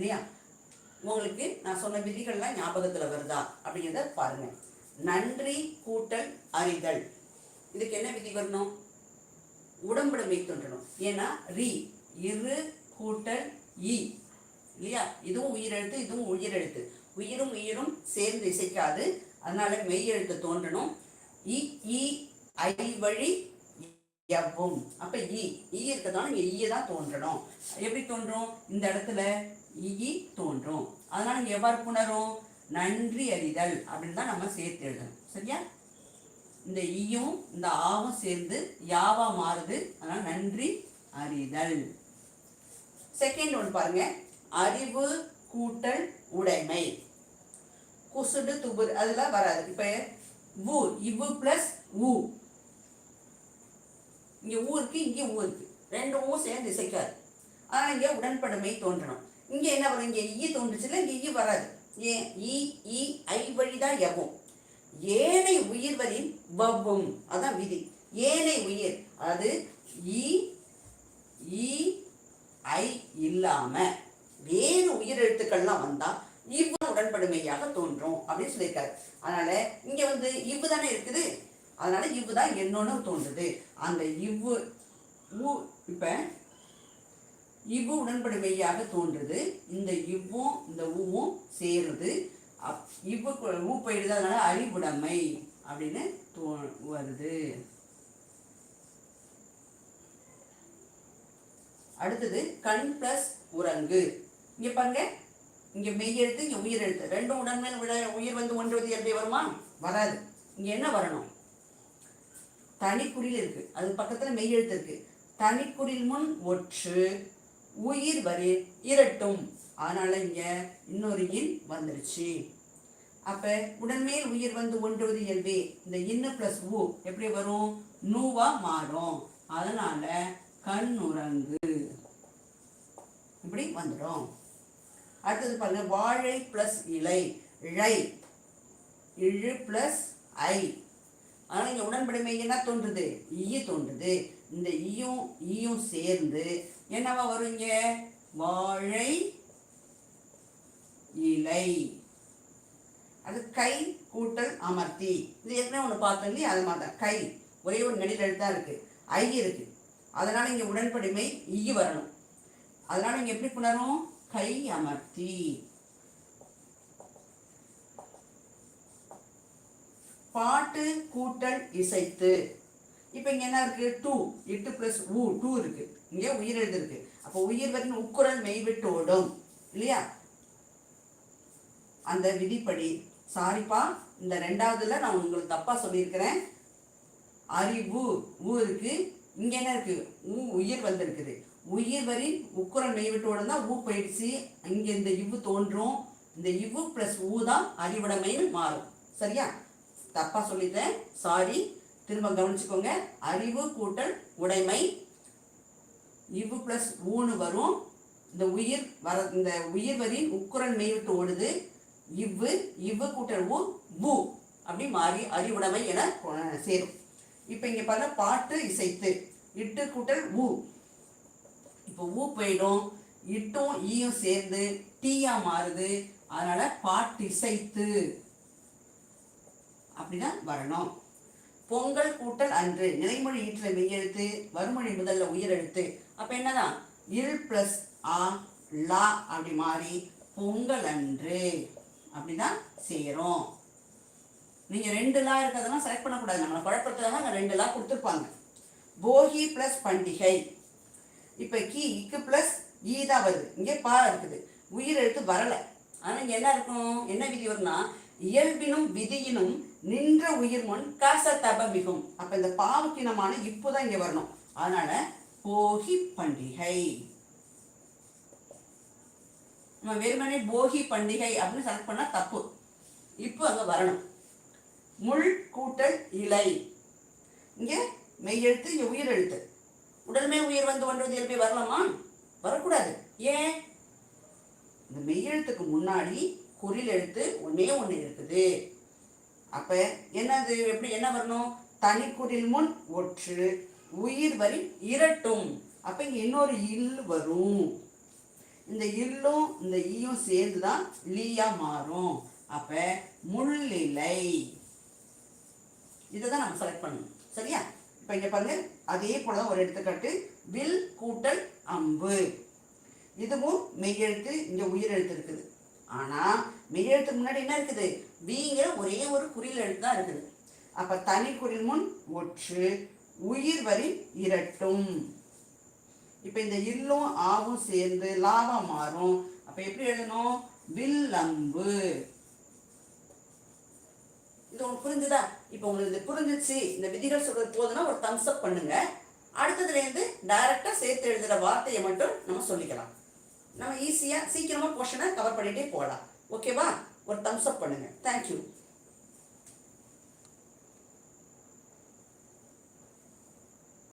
இல்லையா? உங்களுக்கு நான் சொன்ன விதிகள்லாம் ஞாபகத்தில் வருதா? அப்படிங்கிறத பாருங்க. நன்றி கூட்டல் அறிதல். இதுக்கு என்ன விதி வரணும்? உடம்புடைமை தோன்றணும். ஏன்னா ரி இரு கூட்டல் இ இல்லையா? இதுவும் உயிரெழுத்து இதுவும் உயிரெழுத்து. உயிரும் உயிரும் சேர்ந்து இசைக்காது. அதனால மெய்யெழுத்து தோன்றணும். இ இ ஐ வழி எவ்வும். அப்ப இ இ இருக்கிறதால இங்க ஈ தான் தோன்றணும். எப்படி தோன்றும்? இந்த இடத்துல ஈ தோன்றும். அதனால் இங்க எவ்வாறு புணரும்? நன்றி அறிதல் அப்படின்னு தான் நம்ம சேர்த்து எழுதணும். சரியா? இந்த ஈயும் இந்த ஆவும் சேர்ந்து யாவா மாறுது? அதனால் நன்றி அறிதல். செகண்ட் ஒன்று பாருங்க. அறிவு கூட்டல் உடைமை. குசுடு துபு அதெல்லாம் வராது. இப்போ வு இவு பிளஸ் ஊ இங்கே ஊ இருக்கு ஊருக்கு ஊ இருக்கு. ரெண்டு ஊ சேர்ந்து இசைக்காது. ஆனால் இங்கே உடன்படுமை தோன்றணும். இங்கே என்ன வரும்? இங்கே ஈ தோன்றுச்சுல இங்கே ஈ வராது. ஏன் ஈ ஈ ஐ வழிதான் எவும் ஏனை உயிர்வரின் வவ்வும். அதான் விதி. ஏனை உயிர் அதாவது ஈ ஈ ஐ இல்லாமல் வேறு உயிரெழுத்துக்கள்லாம் வந்தால் இவ்வு உடன்படுமையாக தோன்றும் அப்படின்னு சொல்லியிருக்காரு. அதனால இங்கே வந்து இவ்வு தானே இருக்குது? அதனால இவ்வு தான் என்னொன்னு தோன்றுது. அந்த இவ்வு ஊ இவ்வு உடன்படுமையாக தோன்றுது. இந்த இவ்வும் இந்த ஊவும் சேருது. அப் இவ்வு கு- ஊ போயிடுது அதனால அறிவுடைமை அப்படின்னு தோ வருது. அடுத்தது கண் பிளஸ் உறங்கு. இங்கே பாருங்க. இங்கே மெய் எழுத்து உயிர் எழுத்து. ரெண்டும் உடன்மேல் விட உயிர் வந்து ஒன்றுவது எப்படி வருமா? வராது. இங்கே என்ன வரணும்? தனிக்குறியில் இருக்குது அது பக்கத்தில் மெய் எழுத்து இருக்குது தனிக்குறில் முன் ஒற்று. உயிர் வரி இரட்டும். அதனால இங்க இன்னொரு இன் வந்துருச்சு. அப்ப உடன்மேல் உயிர் வந்து ஒன்றுவது இயல்பே. இந்த இன்னு பிளஸ் ஊ எப்படி வரும்? நூவா மாறும். அதனால கண்ணுறங்கு இப்படி வந்துடும் அடுத்தது பாருங்க வாழை பிளஸ் இலை. இழை. இழு பிளஸ் ஐ. அதனால் இங்கே உடன்படிமை என்ன தோன்றுது? ஈய தோன்றுது. இந்த ஈயும் ஈயும் சேர்ந்து என்னவா வரும் இங்கே? வாழை இலை. அது கை கூட்டல் அமர்த்தி. இது ஏற்கனவே ஒன்று பார்த்தோம் இல்லையா? அது மாதிரி தான் கை. ஒரே ஒரு நெடில் எழுத்தாக இருக்குது ஐ இருக்கு. அதனால் இங்கே உடன்படிமை ஈ வரணும். அதனால் இங்கே எப்படி புணரும்? கை அமர்த்தி. பாட்டு கூட்டல் இசைத்து. இப்போ இங்கே என்ன இருக்குது டூ. எட்டு ப்ளஸ் ஊ டூ இருக்குது இங்கே உயிர் எழுதிருக்கு. அப்போ உயிர் வரைக்கும் உக்குரல் மெய்விட்டு ஓடும். இல்லையா? அந்த விதிப்படி. சாரிப்பா இந்த ரெண்டாவதுல நான் உங்களுக்கு தப்பாக சொல்லியிருக்கிறேன். அறிவு ஊ இருக்கு. இங்கே என்ன இருக்கு? ஊ உயிர் வந்திருக்குது. உயிர் வரி உக்குரல் மெய்விட்டு தான் ஊ போயிடுச்சு. இங்கே இந்த இவ்வு தோன்றும். இந்த இவ்வு ப்ளஸ் ஊ தான் அறிவுடைமைன்னு மாறும். சரியா? தப்பாக சொல்லிட்டேன். சாரி திரும்ப கவனிச்சுக்கோங்க. அறிவு கூட்டல் உடைமை. இவ்வு ப்ளஸ் ஊன்னு வரும். இந்த உயிர் வர இந்த உயிர் வரி உக்குரன் மெய்விட்டு ஓடுது. இவ்வு இவ்வு கூட்டல் ஊ பூ அப்படி மாறி அறிவுடைமை என சேரும். இப்போ இங்கே பார்த்தா பாட்டு இசைத்து. இட்டு கூட்டல் ஊ. இப்போ ஊ போயிடும். இட்டும் ஈயும் சேர்ந்து டீயா மாறுது. அதனால பாட்டு இசைத்து. அப்படிதான் வரணும். பொங்கல் கூட்டல் அன்று நிலைமொழி ஈட்டுல மெய்யெழுத்து வறுமொழி முதல்ல உயிரெழுத்து. அப்போ என்னதான்? இல் பிளஸ் ஆ லா அப்படி மாறி பொங்கல் அன்று அப்படிதான் சேரும். நீங்கள் ரெண்டு லா இருக்கிறதெல்லாம் செலக்ட் பண்ணக்கூடாது. நம்மளை குழப்பத்துக்காக ரெண்டு லா கொடுத்துருப்பாங்க. போகி பிளஸ் பண்டிகை. இப்போ கி இக்கு பிளஸ் ஈ தான் வருது. இங்கே பா இருக்குது. உயிர் எழுத்து வரலை. ஆனால் இங்கே என்ன இருக்கும்? என்ன விதி வரும்னா இயல்பினும் விதியினும் நின்ற உயிர் முன் காச தப மிகும் அப்ப இந்த பாவுக்கினமான இப்போதான் இங்க வரணும். அதனால போகி பண்டிகை. நம்ம வெறுமனே போகி பண்டிகை அப்படின்னு செலக்ட் பண்ணா தப்பு. இப்போ அங்க வரணும். முள் கூட்டல் இலை. இங்க மெய்யெழுத்து இங்க உயிர் எழுத்து. உடலுமே உயிர் வந்து ஒன்றது இயல்பே வரலாமா? வரக்கூடாது. ஏன்? இந்த மெய்யெழுத்துக்கு முன்னாடி குறில் எழுத்து ஒன்றே ஒன்று இருக்குது. அப்போ என்னது? எப்படி என்ன வரணும்? தனிக்குறில் முன் ஒற்று உயிர் வரி இரட்டும். அப்போ இங்கே இன்னொரு இல் வரும். இந்த இல்லும் இந்த ஈயும் சேர்ந்து தான் லீயா மாறும். அப்போ முள்ளிலை. இதை தான் நம்ம செலக்ட் பண்ணணும். சரியா? இப்போ இங்கே பாருங்க அதே போல தான் ஒரு எடுத்துக்காட்டு. வில் கூட்டல் அம்பு. இதுவும் மெய்யெழுத்து இங்க உயிரெழுத்து இருக்குது. ஆனால் மெய்யெழுத்துக்கு முன்னாடி என்ன இருக்குது? வீங்கிற ஒரே ஒரு குறில் எழுத்து தான் இருக்குது. அப்போ தனி குறில் முன் ஒற்று உயிர் வரி இரட்டும். இப்போ இந்த இல்லும் ஆவும் சேர்ந்து லாவா மாறும். அப்போ எப்படி எழுதணும்? வில்லம்பு. இது உங்களுக்கு புரிஞ்சுதா? இப்போ உங்களுக்கு இது புரிஞ்சிச்சு. இந்த விதிகள் சொல்றது போதுன்னா ஒரு தம்ஸ் அப் பண்ணுங்க. அடுத்ததுலேருந்து டைரக்டாக சேர்த்து எழுதுகிற வார்த்தையை மட்டும் நம்ம சொல்லிக்கலாம். நம்ம ஈஸியாக சீக்கிரமாக போர்ஷனை கவர் பண்ணிகிட்டே போகலாம் ஓகேவா ஒரு தம்ஸ் அப் பண்ணுங்கள் தேங்க்யூ